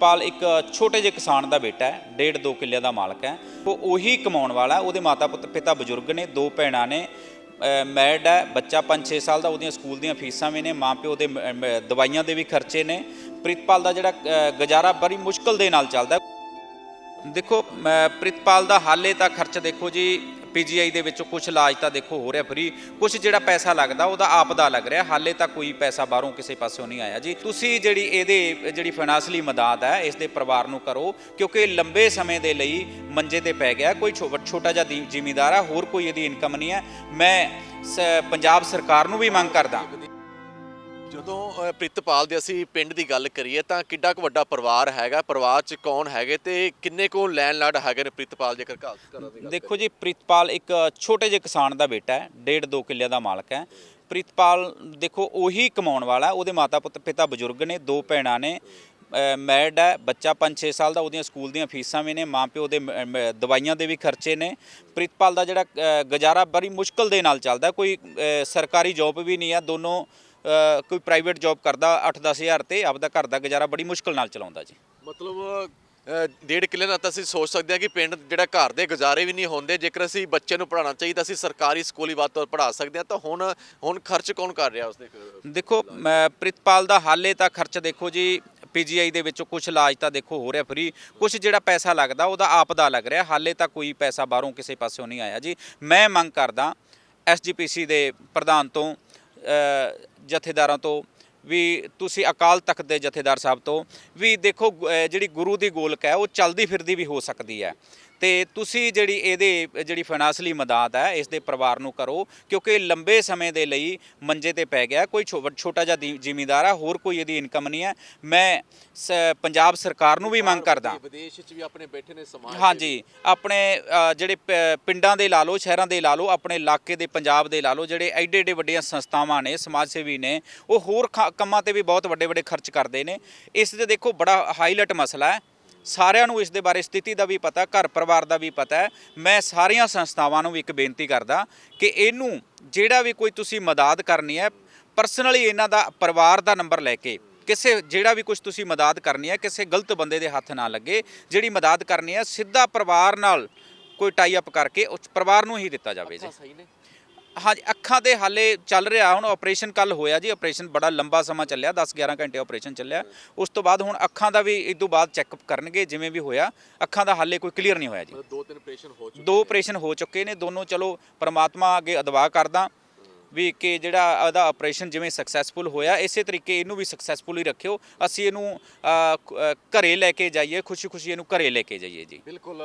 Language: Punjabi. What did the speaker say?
ਪਾਲ ਇੱਕ ਛੋਟੇ ਜਿਹੇ ਕਿਸਾਨ ਦਾ ਬੇਟਾ ਹੈ, ਡੇਢ ਦੋ ਕਿੱਲਿਆਂ ਦਾ ਮਾਲਕ ਹੈ। ਉਹ ਉਹੀ ਕਮਾਉਣ ਵਾਲਾ ਉਹਦੇ ਮਾਤਾ ਪੁੱਤ, ਪਿਤਾ ਬਜ਼ੁਰਗ ਨੇ, ਦੋ ਭੈਣਾਂ ਨੇ ਮੈਡ ਹੈ, ਬੱਚਾ 5-6 ਸਾਲ ਦਾ, ਉਹਦੀਆਂ ਸਕੂਲ ਦੀਆਂ ਫੀਸਾਂ ਵੀ ਨੇ, ਮਾਂ ਪਿਓ ਦੇ ਦਵਾਈਆਂ ਦੇ ਵੀ ਖਰਚੇ ਨੇ। ਪ੍ਰਿਤਪਾਲ ਦਾ ਜਿਹੜਾ ਗੁਜ਼ਾਰਾ ਬੜੀ ਮੁਸ਼ਕਲ ਦੇ ਨਾਲ ਚੱਲਦਾ ਦੇਖੋ, ਮ- ਪ੍ਰਿਤਪਾਲ ਦਾ ਹਾਲੇ ਤਾਂ ਖਰਚ ਦੇਖੋ ਜੀ, ਪੀਜੀਆਈ ਦੇ ਵਿੱਚੋਂ ਕੁਝ ਇਲਾਜ ਤਾਂ ਦੇਖੋ ਹੋ ਰਿਹਾ ਫਰੀ। ਕੁਝ ਜਿਹੜਾ ਪੈਸਾ ਲੱਗਦਾ, ਉਹਦਾ ਆਪ ਦਾ ਲੱਗ ਰਿਹਾ। ਹਾਲੇ ਤਾਂ ਕੋਈ ਪੈਸਾ ਬਾਹਰੋਂ ਕਿਸੇ ਪਾਸਿਓਂ ਨਹੀਂ ਆਇਆ ਜੀ। ਤੁਸੀਂ ਜਿਹੜੀ ਇਹਦੇ, ਜਿਹੜੀ ਫਾਈਨਾਂਸ਼ਲੀ ਮਦਦ ਹੈ, ਇਸ ਦੇ ਪਰਿਵਾਰ ਨੂੰ ਕਰੋ, ਕਿਉਂਕਿ ਲੰਬੇ ਸਮੇਂ ਦੇ ਲਈ ਮੰਜੇ ਤੇ ਪੈ ਗਿਆ। ਕੋਈ ਛੋ- ਛੋਟਾ ਜਿਹਾ ਜ਼ਿਮੀਦਾਰ ਹੈ, ਹੋਰ ਕੋਈ ਇਹਦੀ ਇਨਕਮ ਨਹੀਂ ਹੈ। ਮੈਂ ਸ- ਪੰਜਾਬ ਸਰਕਾਰ ਨੂੰ ਵੀ ਮੰਗ ਕਰਦਾ। ਜਦੋਂ ਪ੍ਰਿਤਪਾਲ ਦੇ ਅਸੀਂ ਪਿੰਡ ਦੀ ਗੱਲ ਕਰੀਏ ਤਾਂ ਕਿੱਡਾ ਕੁ ਵੱਡਾ ਪਰਿਵਾਰ ਹੈਗਾ ਪਰਿਵਾਰ 'ਚ ਕੌਣ ਹੈਗੇ ਤੇ ਕਿੰਨੇ ਕੁ ਲੈਂਡਲਾਰਡ ਹੈਗੇ ਨੇ ਪ੍ਰਿਤਪਾਲ ਜੇਕਰ ਘਰ ਘਰਾਂ ਦੀ ਗੱਲ ਦੇਖੋ ਜੀ ਪ੍ਰਿਤਪਾਲ ਇੱਕ ਛੋਟੇ ਜਿਹੇ ਕਿਸਾਨ ਦਾ ਬੇਟਾ ਹੈ ਡੇਢ ਦੋ ਕਿੱਲਿਆਂ ਦਾ ਮਾਲਕ ਹੈ ਪ੍ਰਿਤਪਾਲ ਦੇਖੋ ਉਹੀ ਕਮਾਉਣ ਵਾਲਾ ਹੈ। ਉਹਦੇ ਮਾਤਾ ਪੁੱਤ ਪਿਤਾ ਬਜ਼ੁਰਗ ਨੇ ਦੋ ਭੈਣਾਂ ਨੇ ਮੈਰਿਡ ਹੈ ਬੱਚਾ 5-6 ਸਾਲ ਦਾ ਉਹਦੀਆਂ ਸਕੂਲ ਦੀਆਂ ਫੀਸਾਂ ਵੀ ਨੇ ਮਾਂ ਪਿਓ ਦੇ ਦਵਾਈਆਂ ਦੇ ਵੀ ਖਰਚੇ ਨੇ ਪ੍ਰਿਤਪਾਲ ਦਾ ਜਿਹੜਾ ਗੁਜ਼ਾਰਾ ਬੜੀ ਮੁਸ਼ਕਲ ਦੇ ਨਾਲ ਚੱਲਦਾ ਕੋਈ ਸਰਕਾਰੀ ਜੌਬ ਵੀ ਨਹੀਂ ਆ ਦੋਨੋਂ ਕੋਈ ਪ੍ਰਾਈਵੇਟ ਜੌਬ ਕਰਦਾ 8-10 ਹਜ਼ਾਰ ਤੇ ਆਪਦਾ ਘਰ ਦਾ ਗੁਜ਼ਾਰਾ ਬੜੀ ਮੁਸ਼ਕਲ ਨਾਲ ਚਲਾਉਂਦਾ ਜੀ। ਮਤਲਬ ਡੇਢ ਕਿੱਲੇ ਨਾਲ ਤਾਂ ਅਸੀਂ ਸੋਚ ਸਕਦੇ ਹਾਂ ਕਿ ਪਿੰਡ ਜਿਹੜਾ ਘਰ ਦੇ ਗੁਜ਼ਾਰੇ ਵੀ ਨਹੀਂ ਹੁੰਦੇ ਜੇਕਰ ਅਸੀਂ ਬੱਚੇ ਨੂੰ ਪੜਾਉਣਾ ਚਾਹੀਦਾ ਅਸੀਂ ਸਰਕਾਰੀ ਸਕੂਲ ਹੀ ਵੱਧ ਤੋਂ ਪੜਾ ਸਕਦੇ ਹਾਂ ਤਾਂ ਹੁਣ ਹੁਣ ਖਰਚ ਕੌਣ ਕਰ ਰਿਹਾ ਉਸਦੇ ਦੇਖੋ ਪ੍ਰਿਤਪਾਲ ਦਾ ਹਾਲੇ ਤਾਂ ਖਰਚ ਦੇਖੋ ਜੀ ਪੀਜੀਆਈ ਦੇ ਵਿੱਚੋਂ ਕੁਝ ਇਲਾਜ ਤਾਂ ਦੇਖੋ ਹੋ ਰਿਹਾ ਫਰੀ ਕੁਝ ਜਿਹੜਾ ਪੈਸਾ ਲੱਗਦਾ ਉਹਦਾ ਆਪ ਦਾ ਲੱਗ ਰਿਹਾ ਹਾਲੇ ਤਾਂ ਕੋਈ ਪੈਸਾ ਬਾਹਰੋਂ ਕਿਸੇ ਪਾਸਿਓਂ ਨਹੀਂ ਆਇਆ ਜੀ। ਮੈਂ ਮੰਗ ਕਰਦਾ ਐਸਜੀਪੀਸੀ ਦੇ ਪ੍ਰਧਾਨ ਤੋਂ ਜਥੇਦਾਰਾਂ ਤੋਂ, ਵੀ ਤੁਸੀਂ ਅਕਾਲ ਤਖਤ ਦੇ ਜਥੇਦਾਰ ਸਾਹਿਬ ਤੋਂ, ਵੀ ਦੇਖੋ ਜਿਹੜੀ ਗੁਰੂ ਦੀ ਗੋਲਕ ਹੈ, ਉਹ ਚਲਦੀ ਫਿਰਦੀ ਵੀ ਹੋ ਸਕਦੀ ਹੈ। ਤੇ ਤੁਸੀਂ ਜਿਹੜੀ ਇਹਦੇ ਜਿਹੜੀ ਫਾਈਨਾਂਸ਼ਲੀ ਮਦਦ ਹੈ ਇਸ ਦੇ ਪਰਿਵਾਰ ਨੂੰ ਕਰੋ ਕਿਉਂਕਿ ਲੰਬੇ ਸਮੇਂ ਦੇ ਲਈ ਮੰਜੇ ਤੇ ਪੈ ਗਿਆ। ਕੋਈ ਛੋਟਾ ਜਿਹਾ ਜ਼ਿਮੀਂਦਾਰ ਹੈ ਹੋਰ ਕੋਈ ਇਹਦੀ ਇਨਕਮ ਨਹੀਂ ਹੈ। ਮੈਂ ਪੰਜਾਬ ਸਰਕਾਰ ਨੂੰ ਵੀ ਮੰਗ ਕਰਦਾ। ਵਿਦੇਸ਼ 'ਚ ਵੀ ਆਪਣੇ ਬੈਠੇ ਨੇ ਸਮਾਜ ਹਾਂਜੀ। ਆਪਣੇ ਜਿਹੜੇ ਪਿੰਡਾਂ ਦੇ ਲਾ ਲਓ ਸ਼ਹਿਰਾਂ ਦੇ ਲਾ ਲਓ ਆਪਣੇ ਇਲਾਕੇ ਦੇ ਪੰਜਾਬ ਦੇ ਲਾ ਲਓ ਜਿਹੜੇ ਐਡੇ ਐਡੇ ਵੱਡੀਆਂ ਸੰਸਥਾਵਾਂ ਨੇ ਸਮਾਜ ਸੇਵੀ ਨੇ ਉਹ ਹੋਰ ਕੰਮਾਂ ਤੇ ਵੀ ਬਹੁਤ ਵੱਡੇ ਵੱਡੇ ਖਰਚ ਕਰਦੇ ਨੇ। ਇਸ ਦੇ ਦੇਖੋ ਬੜਾ ਹਾਈਲਾਈਟ ਮਸਲਾ ਹੈ। ਸਾਰਿਆਂ ਨੂੰ ਇਸ ਦੇ ਬਾਰੇ ਸਥਿਤੀ ਦਾ ਵੀ ਪਤਾ, ਘਰ ਪਰਿਵਾਰ ਦਾ ਵੀ ਪਤਾ ਹੈ। ਮੈਂ ਸਾਰੀਆਂ ਸੰਸਥਾਵਾਂ ਨੂੰ ਵੀ ਇੱਕ ਬੇਨਤੀ ਕਰਦਾ ਕਿ ਇਹਨੂੰ ਜਿਹੜਾ ਵੀ ਕੋਈ ਤੁਸੀਂ ਮਦਦ ਕਰਨੀ ਹੈ ਪਰਸਨਲੀ ਇਹਨਾਂ ਦਾ ਪਰਿਵਾਰ ਦਾ ਨੰਬਰ ਲੈ ਕੇ, ਕਿਸੇ ਜਿਹੜਾ ਵੀ ਕੁਝ ਤੁਸੀਂ ਮਦਦ ਕਰਨੀ ਹੈ, ਕਿਸੇ ਗਲਤ ਬੰਦੇ ਦੇ ਹੱਥ ਨਾ ਲੱਗੇ, ਜਿਹੜੀ ਮਦਦ ਕਰਨੀ ਹੈ, ਸਿੱਧਾ ਪਰਿਵਾਰ ਨਾਲ ਕੋਈ ਟਾਈ ਅਪ ਕਰਕੇ ਉਸ ਪਰਿਵਾਰ ਨੂੰ ਹੀ ਦਿੱਤਾ ਜਾਵੇ ਜੀ। ਹਾਂਜੀ ਅੱਖਾਂ ਦੇ ਹਾਲੇ ਚੱਲ ਰਿਹਾ ਹੁਣ ਆਪਰੇਸ਼ਨ ਕੱਲ ਹੋਇਆ ਜੀ ਆਪਰੇਸ਼ਨ ਬੜਾ ਲੰਬਾ ਸਮਾਂ ਚੱਲਿਆ 10-11 ਘੰਟੇ ਆਪਰੇਸ਼ਨ ਚੱਲਿਆ। ਉਸ ਤੋਂ ਬਾਅਦ ਹੁਣ ਅੱਖਾਂ ਦਾ ਵੀ ਇਸ ਤੋਂ ਬਾਅਦ ਚੈੱਕਅਪ ਕਰਨਗੇ ਜਿਵੇਂ ਵੀ ਹੋਇਆ ਅੱਖਾਂ ਦਾ ਹਾਲੇ ਕੋਈ ਕਲੀਅਰ ਨਹੀਂ ਹੋਇਆ ਜੀ। ਦੋ ਤਿੰਨ ਆਪਰੇਸ਼ਨ ਹੋ ਚੁੱਕੇ ਦੋ ਆਪਰੇਸ਼ਨ ਹੋ ਚੁੱਕੇ ਨੇ ਦੋਨੋਂ ਚਲੋ ਪ੍ਰਮਾਤਮਾ ਅੱਗੇ ਅਦਵਾ ਕਰਦਾ ਵੀ ਕਿ ਜਿਹੜਾ ਇਹਦਾ ਆਪਰੇਸ਼ਨ ਜਿਵੇਂ ਸਕਸੈਸਫੁਲ ਹੋਇਆ ਇਸੇ ਤਰੀਕੇ ਇਹਨੂੰ ਵੀ ਸਕਸੈਸਫੁਲ ਹੀ ਰੱਖਿਓ। ਅਸੀਂ ਇਹਨੂੰ ਘਰੇ ਲੈ ਕੇ ਜਾਈਏ ਖੁਸ਼ੀ ਖੁਸ਼ੀ ਇਹਨੂੰ ਘਰੇ ਲੈ ਕੇ ਜਾਈਏ ਜੀ। ਬਿਲਕੁਲ